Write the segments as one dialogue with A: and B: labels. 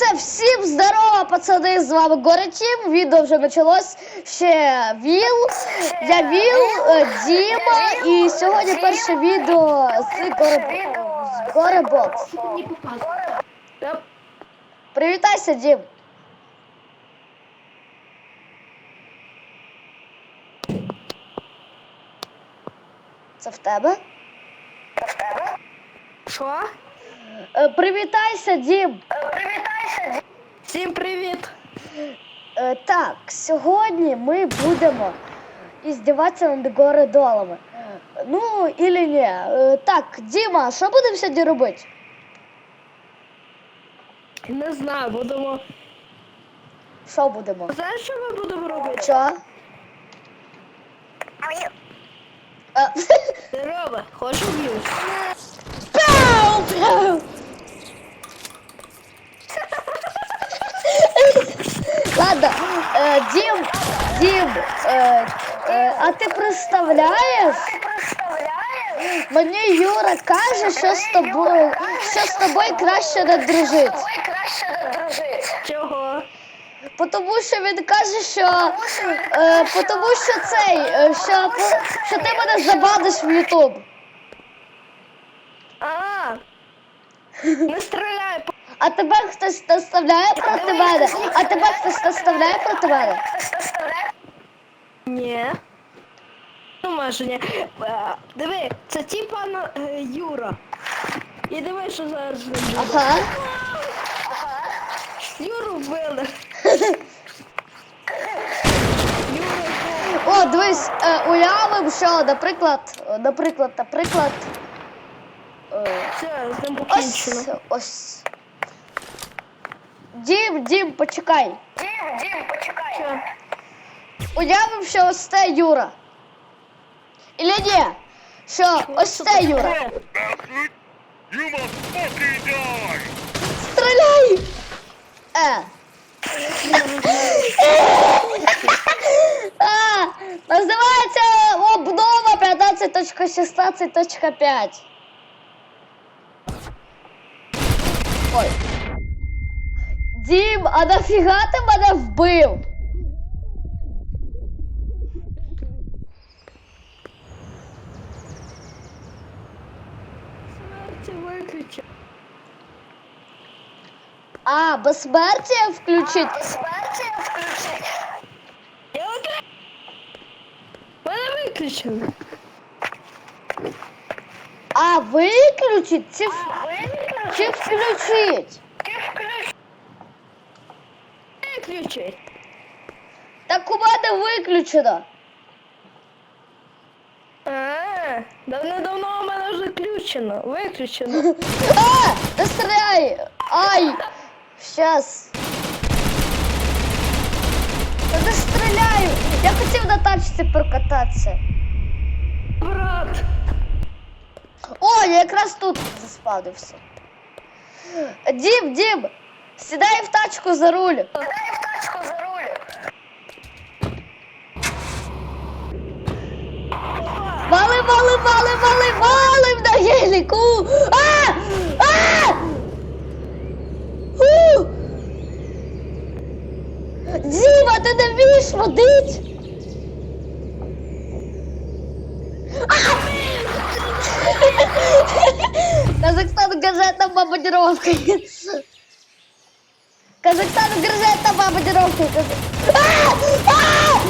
A: все, всім здорово, пацани, з вами Горячим. Відео вже почалось. Ще Віл, я Віл, е, Діма, і сьогодні перше відео з Горебокс.
B: Не показывай. Да,
A: Привітайся, Дім. Це в тебе?
B: Що?
A: Е, Привітайся, Дім.
B: Всім привіт!
A: Е, Так, сьогодні ми будемо іздіватися над городолами. Ну, ілі ні. Е, Так, Діма, що будемо сьогодні робити?
B: Не знаю, будемо.
A: Що будемо?
B: Знаєш, що ми будемо робити?
A: Що?
B: Хочеш б'юсь?
A: Пау! Пау! Ладно, е, Дім, Дім, е, е, а ти представляєш? Мені Юра каже, що з тобою, що з тобою краще не дружить.
B: Чого?
A: Тому що він каже, що е, тому що цей, е, що, що ти мене забадиш в Ютуб.
B: А! Не стріляй!
A: А тебе хтось наставляє проти мене? А тебе хтось наставляє проти мене?
B: Ні. Ну, може, ні. Е, Диви, це типа на- е, Юра. І диви, що зараз буде.
A: Ага.
B: Юру вбили. Юра
A: О, дивись, е, уявимо, що, наприклад, е, наприклад, наприклад. Е,
B: все, з ним
A: ось, ось. Дім, Дім, почекай.
B: Що?
A: Уявимо, що ось це Юра. Ілі ні, що ось це Юра.
B: Е,
C: You must fucking die!
A: Стріляй! Е. А, називається обнова 15.16.5. а нафіга ти мене вбив?
B: Це виключи.
A: А, безсмертя включить?
B: Я окей. Мене виключили.
A: А, виключить? Чи, в- чи включить?
B: Виключи.
A: Так у мене виключено.
B: А, давно-давно у мене вже включено. Виключено.
A: А! Не стріляй! Ай! Щас. Та не стріляю! Я хотів на тачці прокататися.
B: Брат.
A: О, я якраз тут заспавнився. Дім, Дім! Сідай в тачку за руль. Сідай в тачку за руль. Вали, вали, вали, вали, валим на геліку! А! А! У! Діма, ти не вмієш водить? Казахстан газета бомбардировка. Казахстан газета бомбардировка. А! А!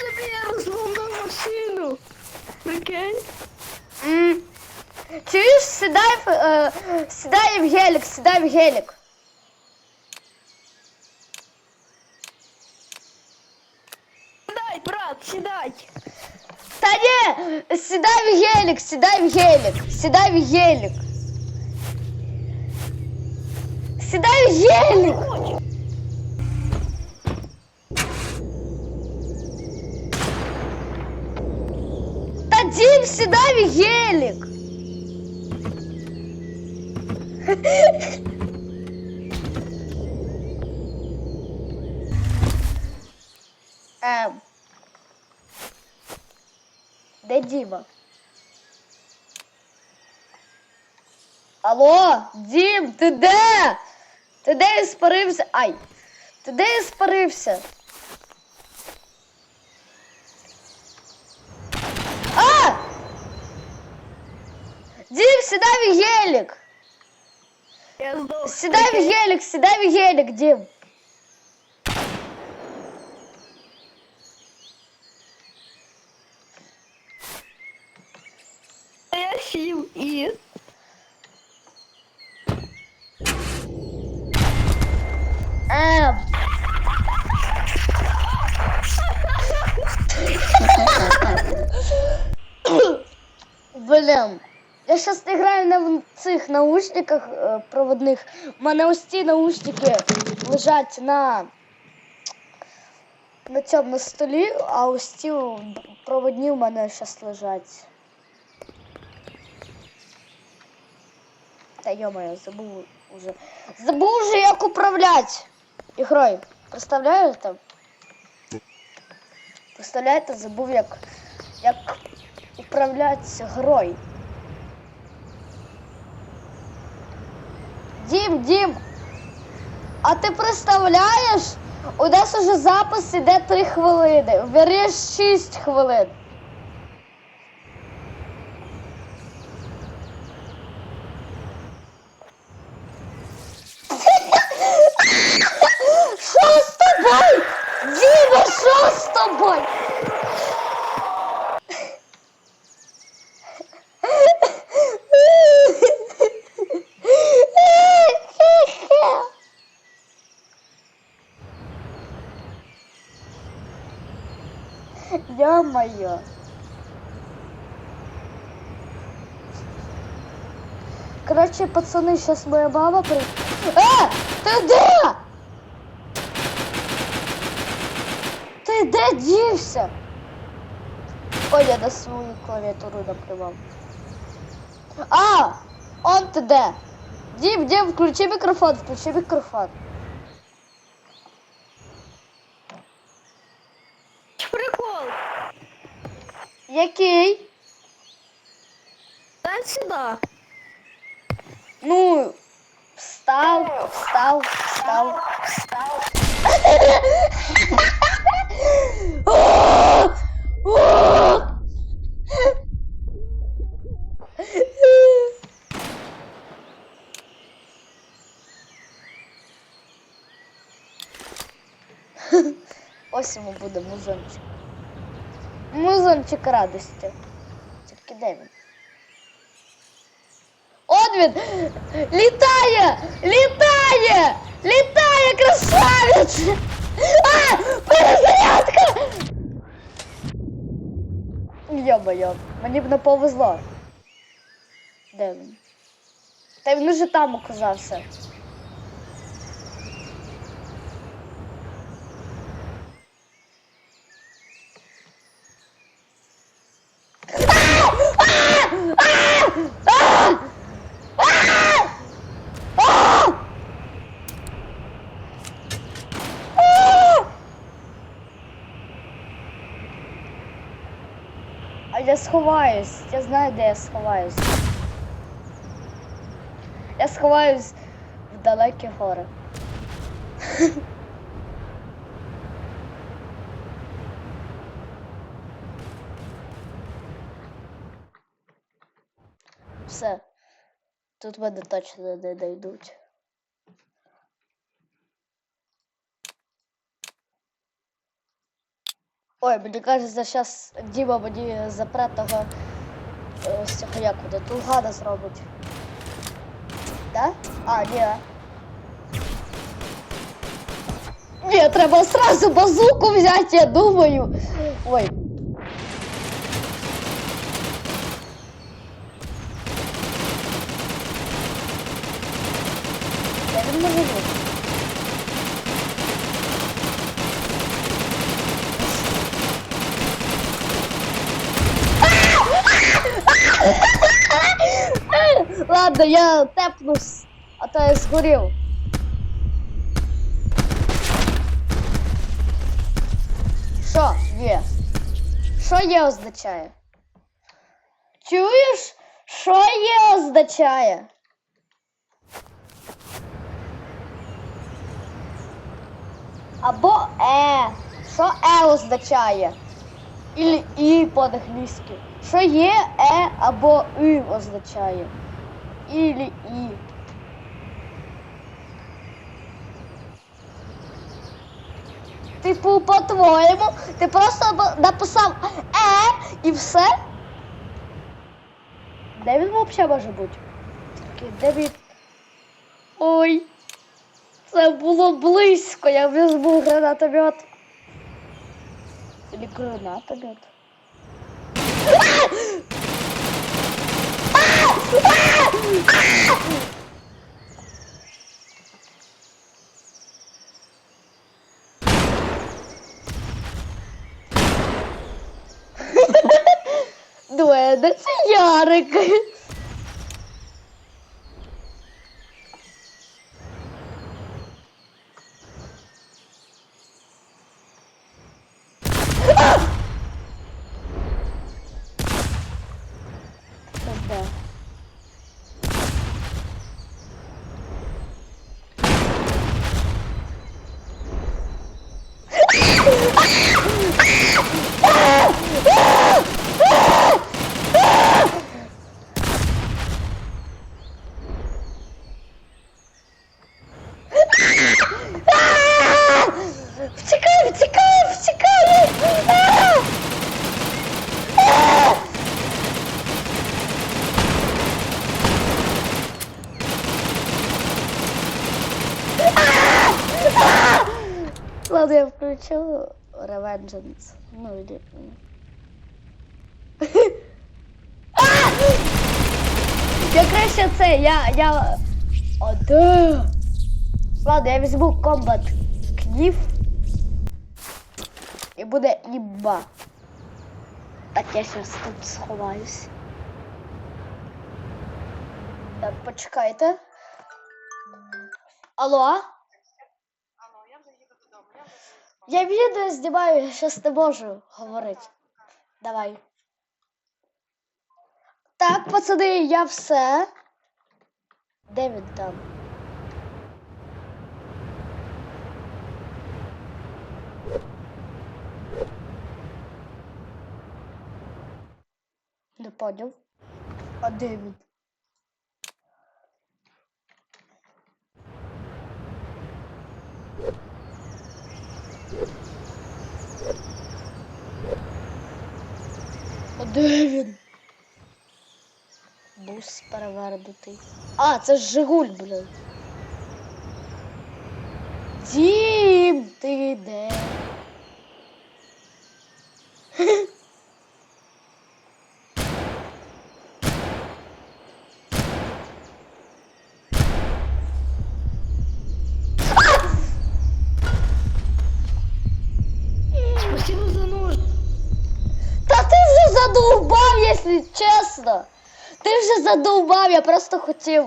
B: Тобі я розломав машину. Прикинь?
A: М. Чуєш, сідай, е, сідай в гелік, сідай в гелік.
B: Сідай, брат, сідай.
A: Та ні, сідай в гелік, сідай в гелік, сідай в гелік. Сідай в гелік.
B: Хочу.
A: Та Дім, сідай в гелік. Ем. Де Діма? Алло, Дім, ти де? Ти де іспарився? Ай! Ти де іспарився? А! Дім, сідай в гелік!
B: Я здох.
A: Сідай в гелік, сідай в гелік, Дім.
B: Я
A: сейчас играю на цих наушниках е, проводних. У мене ось ці наушники лежать на, на цьому столі, а ось ці проводні у мене зараз лежать. Та йо-моє, забув уже. Забув уже, як управляти ігрою. Представляєте? Представляєте, забув, як, як управляти грою. Дім, а ти представляєш? У нас уже запис іде 3 хвилини. Бери 6 хвилин. Що з тобою? Діма, що з тобою? Ё-моё. Короче, пацаны, сейчас моя мама при... Э! Ты где? Ти де дівся? Ой, я на свою клавіатуру накривав. А! Он ти де? Дім, Дім, включи мікрофон, включи мікрофон. Який?
B: Дай сюди.
A: Ну, встав, встав, встав. О! Ось йому буде музончик. Музончик радості. Тільки де він? Он він! Літає! Літає! Літає, красавець! А! Перезарядка! Йо-моє, мені б не повезло. Де він? Та він уже там оказався. Сховаюсь. Я знаю, де я сховаюсь. Я сховаюсь в далекі гори. Все. Тут мене точно не знайдуть. Ой, мені кажеться, зараз Діма мені запре того е, ось цього як буде, Тулгана зробить. Да? А, ні. Ні, треба сразу базуку взяти, я думаю. Ой. Я не можу Ладно, я тепнусь, а то я згорів. Що є? Що є означає? Чуєш, що є означає? Або е. Що е означає? Ілі і по-англійськи. Що є е або і означає? Ілі і. Типу, по-твоєму, ти просто написав е і все? Де він взагалі може бути? Такий, де він? Ой. Це було близько, я візьму гранатомет. Или гранатомет. Дуеда, це Ярик. Ладно, я включу Revengeance. Ну или... Я краще це, я, я... О, да. Ладно, я візьму комбат кнів. І буде імба. Так, я зараз тут сховаюсь. Так, почекайте. Алло? Я відео знімаю, я зараз не можу говорити. Давай. Так, пацани, я все. Де він там? Не поняв. А де він? А де він? Бус перевернутий. А, це ж Жигуль, блін. Дім, ти де?
B: Спасибо за нож.
A: Та ти вже задовбав, якщо чесно. Ти вже задовбав, я просто хотів.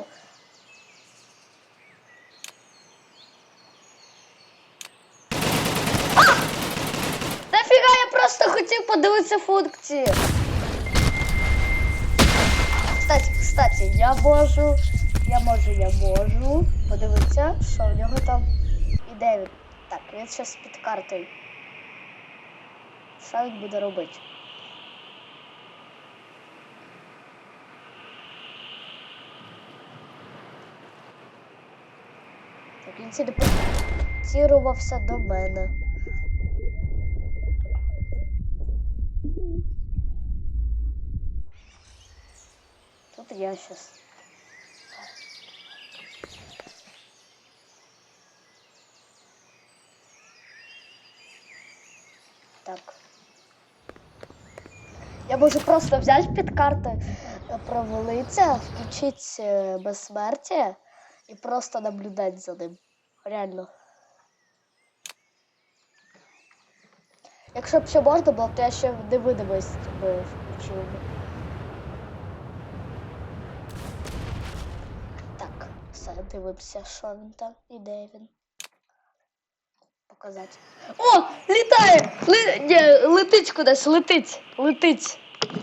A: А! Нафіга, я просто хотів подивитися функції. Кстати, кстати, я можу, я можу, я можу подивитися, що в нього там і де він. Так, він зараз під картою. Що він буде робити? Так, він телепортувався до мене. Тут я щас. Так. Я можу просто взяти під карти, провалитися, включити е, безсмертя і просто наблюдати за ним. Реально. Якщо б ще можна було, то я ще невидимість би включив. Так, все, дивимося, що він там і де він. Показати. О! Літає! Ли... Ні, летить кудись, летить, летить. Так.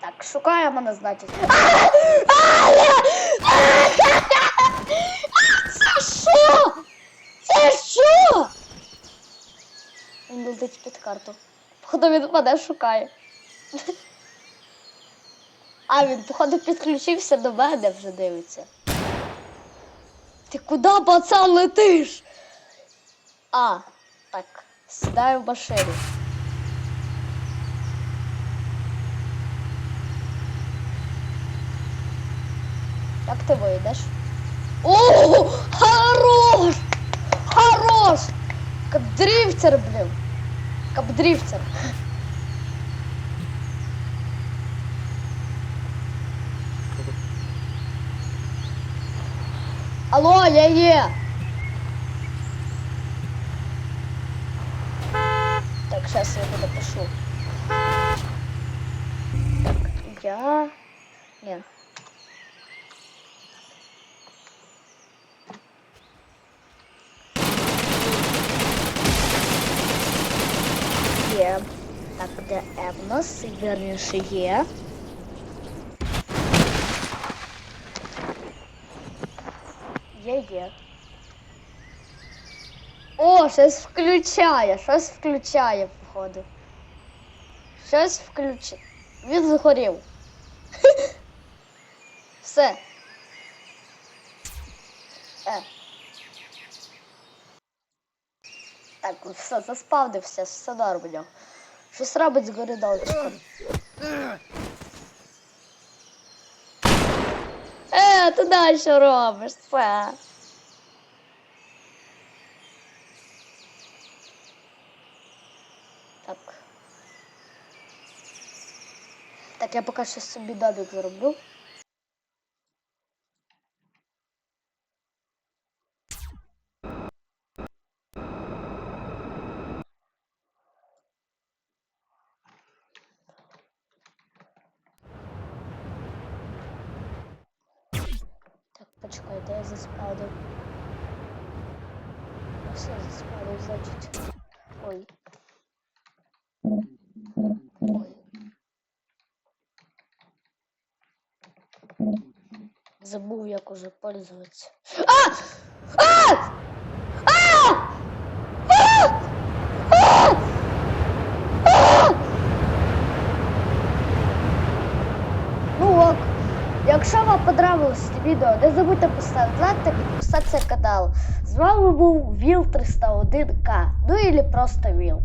A: Так, шукає мене, значить. Це що? Це що? Він летить під карту. Походу він мене шукає. А, він, походу, підключився до мене вже дивиться. Ти куди, пацан, летиш? А, так, сідаю в машину. Як ти вийдеш? О, хорош! Хорош! Капдрифтер, блин. Капдрифтер. Алло, я є. Так, сейчас я буду пишу. Так, я... Не. Де Е в нас? Вірніше є. Є, є. О, щось включає, щось включає, походу. Щось включить. Він згорів. Все. Е. Так, все, заспавнився, все нормально. Щось робить з горидолчиком. Е, ти далі що робиш? Все. Так. Так, я поки що собі домик зроблю. Так, почекайте, я заспадив. Все заспадив, значить. Ой. Ой. Забув, як уже пользуватися. А! А! А! А! А! А! Ну ок. Якщо вам понравилось відео, не забудьте поставити лайк та підписатися на канал. З вами був Віл 301К. Ну или просто Віл.